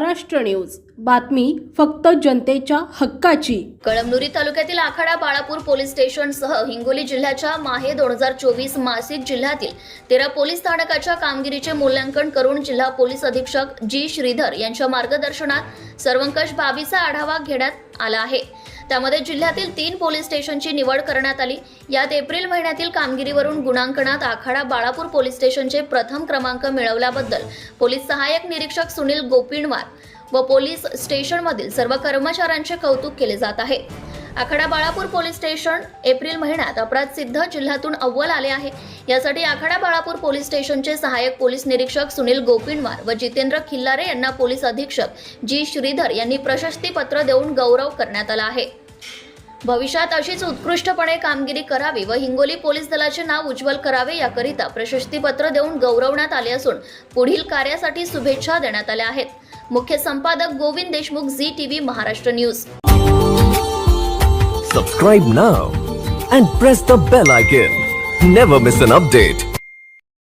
Maharashtra news. बातमी फक्त जनतेच्या हक्काची. कळमनुरी तालुक्यातील आखाडा बाळापूर पोलीस स्टेशनसह हिंगोली जिल्ह्याच्या माहे दोन हजार चोवीस मासिक जिल्ह्यातील तेरा पोलीस स्थानकाच्या कामगिरीचे मूल्यांकन करून जिल्हा पोलीस अधीक्षक जी श्रीधर यांच्या मार्गदर्शनात सर्वंकष बाबीचा आढावा घेण्यात आला आहे. त्यामध्ये जिल्ह्यातील तीन पोलीस स्टेशनची निवड करण्यात आली. यात एप्रिल महिन्यातील कामगिरीवरून गुणांकनात आखाडा बाळापूर पोलीस स्टेशनचे प्रथम क्रमांक मिळवल्याबद्दल पोलीस सहाय्यक निरीक्षक सुनील गोपिणवार व पोलीस स्टेशनमधील सर्व कर्मचाऱ्यांचे कौतुक केले जात आहे. Akhada Balapur police station April महिन्यात अपराध सिद्ध जिल्ह्यातून अव्वल आले आहे. यासाठी आखाडा बाळापूर पोलीस स्टेशनचे सहाय्यक पोलीस निरीक्षक सुनील गोपिणवार व जितेंद्र खिल्लारे यांना पोलीस अधीक्षक जी श्रीधर यांनी प्रशस्तीपत्र देऊन गौरव करण्यात आला आहे. भविष्यात अशीच उत्कृष्टपणे कामगिरी करावी व हिंगोली पोलीस दलाचे नाव उज्ज्वल करावे याकरिता प्रशस्तीपत्र देऊन गौरवण्यात आले असून पुढील कार्यासाठी शुभेच्छा देण्यात आल्या आहेत. मुख्य संपादक Govind Deshmukh Zee TV Maharashtra news. Subscribe now and press the bell icon never miss an update